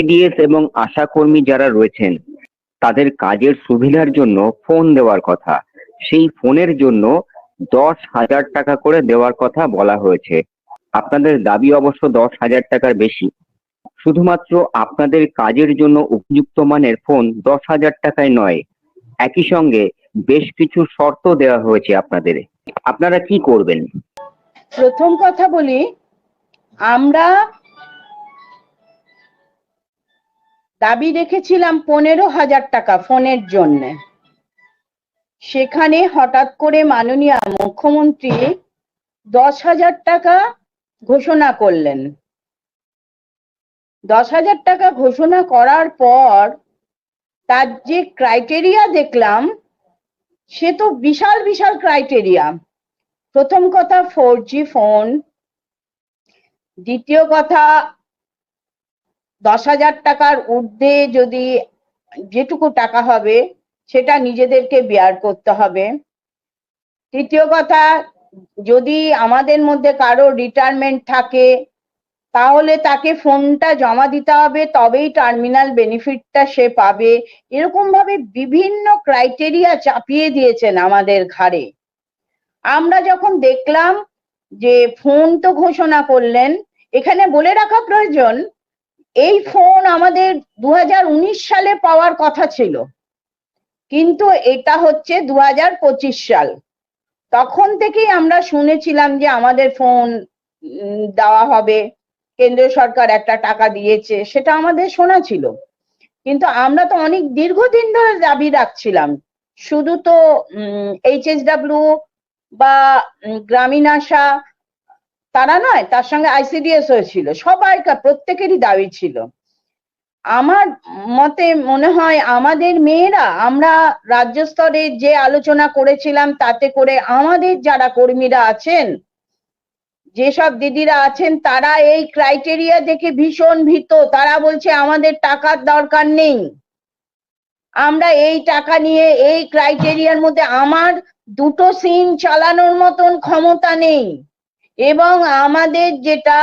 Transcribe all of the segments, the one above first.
ICDS এবং আশাকর্মী যারা রয়েছেন, তাদের কাজের সুবিধার জন্য ফোন দেওয়ার কথা। সেই ফোনের জন্য দশ হাজার টাকা করে দেওয়ার কথা বলা হয়েছে। আপনাদের দাবি অবশ্য দশ হাজার টাকার বেশি। শুধুমাত্র আপনাদের কাজের জন্য উপযুক্ত মানের ফোন দশ হাজার টাকায় নয়। একই সঙ্গে বেশ কিছু শর্ত দেওয়া হয়েছে আপনাদের। আপনারা কি করবেন? প্রথম কথা বলি, আমরা দাবি রেখেছিলাম পনেরো হাজার টাকা ফোনের জন্য। সেখানে হঠাৎ করে মাননীয় মুখ্যমন্ত্রী দশ হাজার টাকা ঘোষণা করলেন। দশ হাজার টাকা ঘোষণা করার পর তার যে ক্রাইটেরিয়া দেখলাম, সে তো বিশাল বিশাল ক্রাইটেরিয়া প্রথম কথা ফোর জি ফোন দ্বিতীয় কথা দশ হাজার টাকার ঊর্ধ্বে যদি যেটুকু টাকা হবে, সেটা নিজেদেরকে বেয়ার করতে হবে। তৃতীয় কথা, যদি আমাদের মধ্যে কারও রিটায়ারমেন্ট থাকে, তাহলে তাকে ফোনটা জমা দিতে হবে, তবেই টার্মিনাল বেনিফিটটা সে পাবে। এরকম ভাবে বিভিন্ন ক্রাইটেরিয়া চাপিয়ে দিয়েছেন আমাদের ঘাড়ে। আমরা যখন দেখলাম যে ফোন তো ঘোষণা করলেন, এখানে বলে রাখা প্রয়োজন এই ফোন আমাদের দু হাজার উনিশ সালে পাওয়ার কথা ছিল। কিন্তু এটা হচ্ছে দু হাজার পঁচিশ সাল। তখন থেকেই আমরা শুনেছিলাম যে আমাদের ফোন দেওয়া হবে। কেন্দ্রীয় সরকার একটা টাকা দিয়েছে, সেটা আমাদের শোনা ছিল। কিন্তু আমরা তো অনেক দীর্ঘদিন ধরে দাবি রাখছিলাম। শুধু তো এইচএসডাব্লিউ বা গ্রামীণ আশা তারা নয়, তার সঙ্গে আইসিডিএস হয়েছিল। সবাইকার, প্রত্যেকেরই দাবি ছিল। আমার মতে মনে হয় আমাদের মেয়েরা, আমরা রাজ্য স্তরে যে আলোচনা করেছিলাম, তাতে করে আমাদের যারা কর্মীরা আছেন, যেসব দিদিরা আছেন, তারা এই ক্রাইটেরিয়া দেখে ভীষণ ভীত। তারা বলছে, আমাদের টাকার দরকার নেই। আমরা এই টাকা নিয়ে, এই ক্রাইটেরিয়ার মধ্যে আমার দুটো সিম চালানোর মতন ক্ষমতা নেই। এবং আমাদের যেটা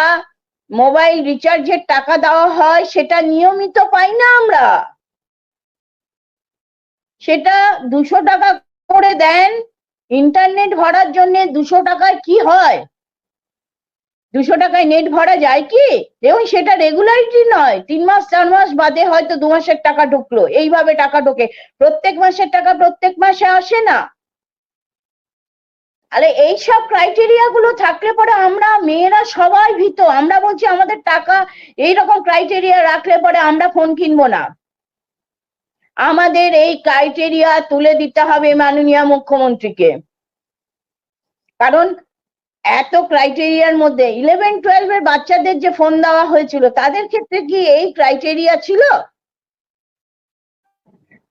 মোবাইল রিচার্জের টাকা দেওয়া হয়, সেটা নিয়মিত পাই না আমরা। সেটা দুশো টাকা করে দেন ইন্টারনেট ভরার জন্য দুশো টাকায় কি হয়? দুশো টাকায় নেট ভরা যায় কি? এবং সেটা রেগুলারিটি নয়। তিন মাস, চার মাস বাদে হয়তো দু মাসের টাকা ঢুকলো। এইভাবে টাকা ঢোকে। প্রত্যেক মাসের টাকা প্রত্যেক মাসে আসে না। আরে এইসব ক্রাইটেরিয়া গুলো থাকলে পরে আমরা মেয়েরা সবাই ভীত। আমরা বলছি আমাদের টাকা, এইরকম ক্রাইটেরিয়া রাখলে পরে আমরা ফোন কিনবো না। আমাদের এই ক্রাইটেরিয়া তুলে দিতে হবে মাননীয় মুখ্যমন্ত্রীকে। কারণ এত ক্রাইটেরিয়ার মধ্যে ইলেভেন টুয়েলভের বাচ্চাদের যে ফোন দেওয়া হয়েছিল, তাদের ক্ষেত্রে কি এই ক্রাইটেরিয়া ছিল?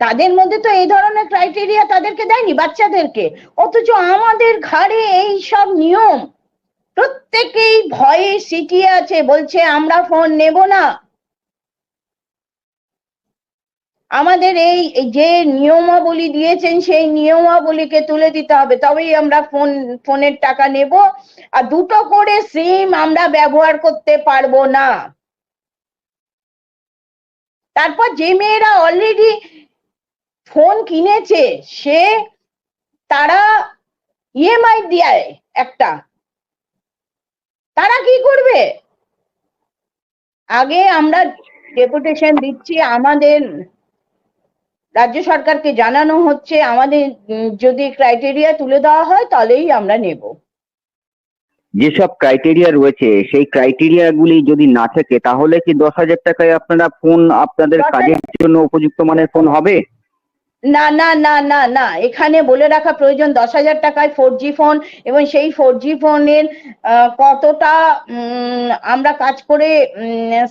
তাদের মধ্যে তো এই ধরনের ক্রাইটেরিয়া তাদেরকে দেয়নি, বাচ্চাদেরকে। অথচ আমাদের ঘাড়ে এই সব নিয়ম। প্রত্যেকেই ভয়ে সিটিয়ে আছে, বলছে আমরা ফোন নেব না। আমাদের এই যে নিয়মাবলী দিয়েছেন, সেই নিয়মাবলীকে তুলে দিতে হবে, তবেই আমরা ফোন ফোনের টাকা নেব। আর দুটো করে সিম আমরা ব্যবহার করতে পারব না। তারপর যে মেয়েরা অলরেডি ফোন কিনেছে সে তারা ইএমআই দেয় একটা। তারা কি করবে? আগে আমরা ডেপুটেশন দিচ্ছি আমাদের রাজ্য সরকারকে জানানো হচ্ছে আমাদের যদি ক্রাইটেরিয়া তুলে দেওয়া হয় তাহলেই আমরা নেব। যেসব ক্রাইটেরিয়া রয়েছে সেই ক্রাইটেরিয়া গুলি যদি না থাকে তাহলে কি দশ হাজার টাকায় আপনারা ফোন আপনাদের কাজের জন্য উপযুক্ত মানের ফোন হবে? না না না না না। এখানে বলে রাখা প্রয়োজন দশ হাজার টাকায় ফোর জি ফোন এবং সেই ফোর জি ফোনের কতটা আমরা কাজ করে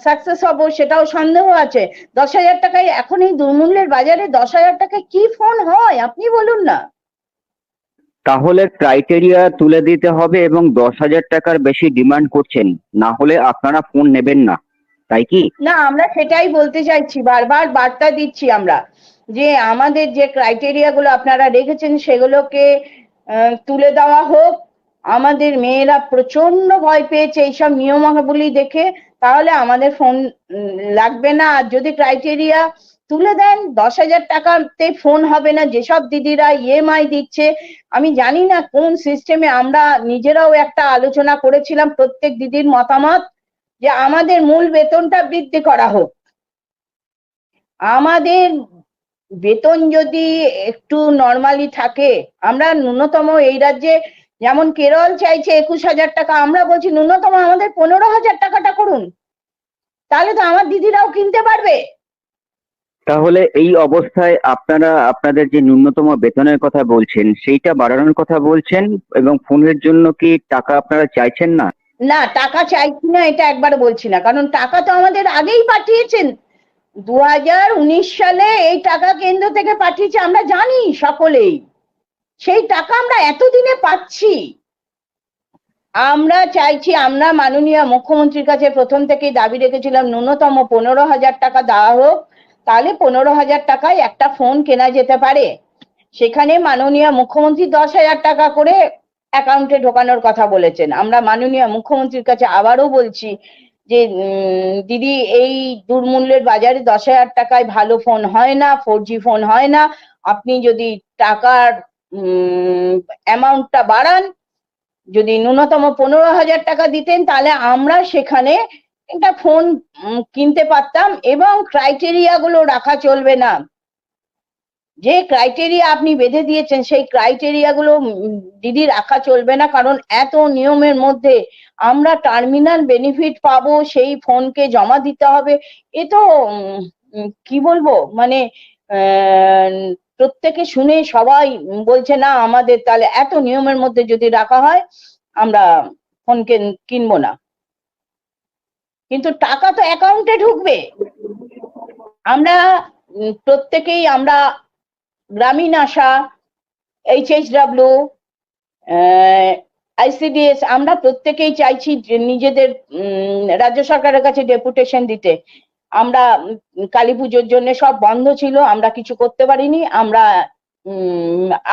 সাকসেস হব সেটাও সন্দেহ আছে। দশ হাজার টাকায় এখন এই দুর্মূল্যের বাজারে দশ হাজার টাকায় কি ফোন হয়? আপনি বলুন না। তাহলে ক্রাইটেরিয়া তুলে দিতে হবে এবং দশ হাজার টাকার বেশি ডিমান্ড করছেন। না হলে আপনারা ফোন নেবেন না। তাই কি? না আমরা সেটাই বলতে চাইছি। বারবার বার্তা দিচ্ছি আমরা। যে আমাদের যে ক্রাইটেরিয়া গুলো আপনারা রেখেছেন সেগুলোকে তুলে দেওয়া হোক। আমাদের মেয়েরা প্রচণ্ড ভয় পেয়েছে এইসব নিয়মাবলী দেখে। তাহলে আমাদের ফোন লাগবে না। আর যদি ক্রাইটেরিয়া তুলে দেন, দশ হাজার টাকাতে ফোন হবে না। যেসব দিদিরা ইএমআই দিচ্ছে, আমি জানি না কোন সিস্টেমে আমরা নিজেরাও একটা আলোচনা করেছিলাম প্রত্যেক দিদির মতামত যে আমাদের মূল বেতনটা বৃদ্ধি করা হোক। আমাদের বেতন যদি একটু নর্মালি থাকে আমরা ন্যূনতম এই রাজ্যে যেমন কেরল চাইছে একুশ হাজার টাকা আমরা বলছি ন্যূনতম আমাদের পনেরো হাজার টাকাটা করুন। তাহলে তো আমার দিদিরাও কিনতে পারবে। তাহলে এই অবস্থায় আপনারা আপনাদের যে ন্যূনতম বেতনের কথা বলছেন সেইটা বাড়ানোর কথা বলছেন এবং ফোনের জন্য কি টাকা আপনারা চাইছেন না? না টাকা চাইছি না এটা একবার বলছি না কারণ টাকা তো আমাদের আগেই পাঠিয়েছেন। দু হাজার উনিশ সালে এই টাকা কেন্দ্র থেকে পাঠিয়েছে, আমরা জানি সকলেই। সেই টাকা আমরা এতদিনে পাচ্ছি। আমরা চাইছি, আমরা মাননীয় মুখ্যমন্ত্রীর কাছে প্রথম থেকেই দাবি রেখেছিলাম, ন্যূনতম পনেরো হাজার টাকা দেওয়া হোক, তাহলে পনেরো হাজার টাকায় একটা ফোন কেনা যেতে পারে। সেখানে মাননীয় মুখ্যমন্ত্রী দশ হাজার টাকা করে অ্যাকাউন্টে ঢোকানোর কথা বলেছেন। আমরা মাননীয় মুখ্যমন্ত্রীর কাছে আবারও বলছি যে দিদি, এই দুর্মূল্যের বাজারে দশ হাজার টাকায় ভালো ফোন হয় না ফোর জি ফোন হয় না, আপনি যদি টাকার অ্যামাউন্টটা বাড়ান, যদি ন্যূনতম পনেরো হাজার টাকা দিতেন, তাহলে আমরা সেখানে একটা ফোন কিনতে পারতাম এবং ক্রাইটেরিয়া গুলো রাখা চলবে না। যে ক্রাইটেরিয়া আপনি বেঁধে দিয়েছেন, সেই ক্রাইটেরিয়া গুলো দিদি রাখা চলবে না। কারণ এত নিয়মের মধ্যে আমরা টার্মিনাল বেনিফিট পাবো, সেই ফোনকে জমা দিতে হবে। এ তো কি বলব? মানে প্রত্যেকে শুনে সবাই বলছে, না, আমাদের তাহলে এত নিয়মের মধ্যে যদি রাখা হয়, আমরা ফোন কিন- কিনবো না। কিন্তু টাকা তো অ্যাকাউন্টে ঢুকবে। আমরা প্রত্যেকেই আমরা গ্রামীণ ASHA H H W ICDS আমরা প্রত্যেকেই চাইছি নিজেদের রাজ্য সরকারের কাছে ডেপুটেশন দিতে। আমরা কালী পুজোর জন্য সব বন্ধ ছিল, আমরা কিছু করতে পারিনি, আমরা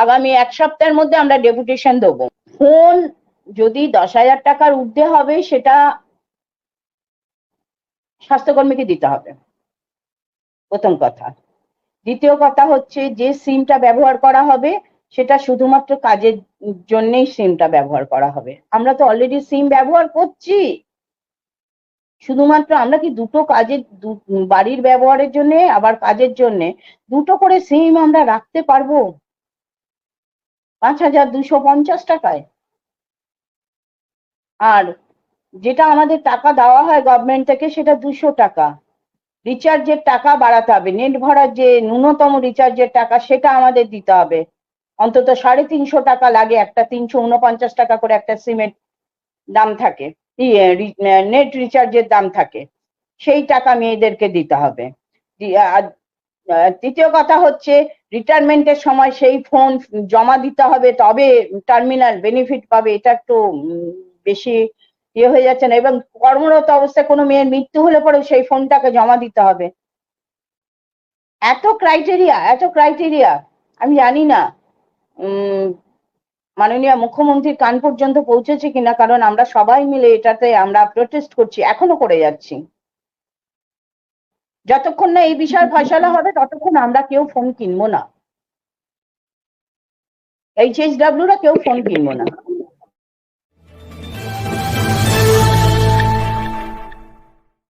আগামী এক সপ্তাহের মধ্যে আমরা ডেপুটেশন দেবো। ফোন যদি দশ হাজার টাকার ঊর্ধ্বে হবে, সেটা স্বাস্থ্যকর্মীকে দিতে হবে। প্রথম কথা। দ্বিতীয় কথা হচ্ছে যে সিমটা ব্যবহার করা হবে, সেটা শুধুমাত্র কাজের জন্যই সিমটা ব্যবহার করা হবে। আমরা তো অলরেডি সিম ব্যবহার করছি। শুধুমাত্র আমরা কি দুটো কাজের বাড়ির ব্যবহারের জন্য, আবার কাজের জন্য, দুটো করে সিম আমরা রাখতে পারব? পাঁচ হাজার দুশো পঞ্চাশ টাকায়। আর যেটা আমাদের টাকা দেওয়া হয় গভর্নমেন্ট থেকে সেটা দুশো টাকা। রিচার্জের টাকা বাড়াতে হবে। নেট ভরার যে ন্যূনতম রিচার্জের টাকা, সেটা আমাদের দিতে হবে। অন্তত সাড়ে তিনশো টাকা লাগে একটা তিনশো উনপঞ্চাশ টাকা করে একটা সিমের দাম থাকে। নেট রিচার্জের দাম থাকে। সেই টাকা মেয়েদেরকে দিতে হবে। তৃতীয় কথা হচ্ছে রিটায়ারমেন্টের সময় সেই ফোন জমা দিতে হবে, তবে টার্মিনাল বেনিফিট পাবে। এটা একটু বেশি ইয়ে হয়ে যাচ্ছে না। এবং কর্মরত অবস্থায় কোনো মেয়ের মৃত্যু হলে পরেও সেই ফোনটাকে জমা দিতে হবে। এত ক্রাইটেরিয়া এত ক্রাইটেরিয়া আমি জানি না মাননীয় মুখ্যমন্ত্রীর কান পর্যন্ত পৌঁছেছে কিনা, কারণ আমরা সবাই মিলে এটাতে আমরা প্রোটেস্ট করছি, এখনও করে যাচ্ছি। যতক্ষণ না এই বিষয়ে ফয়সলা হবে, ততক্ষণ আমরা কেউ ফোন কিনবো না। এইচ এস ডাব্লিউরা কেউ ফোন কিনবো না।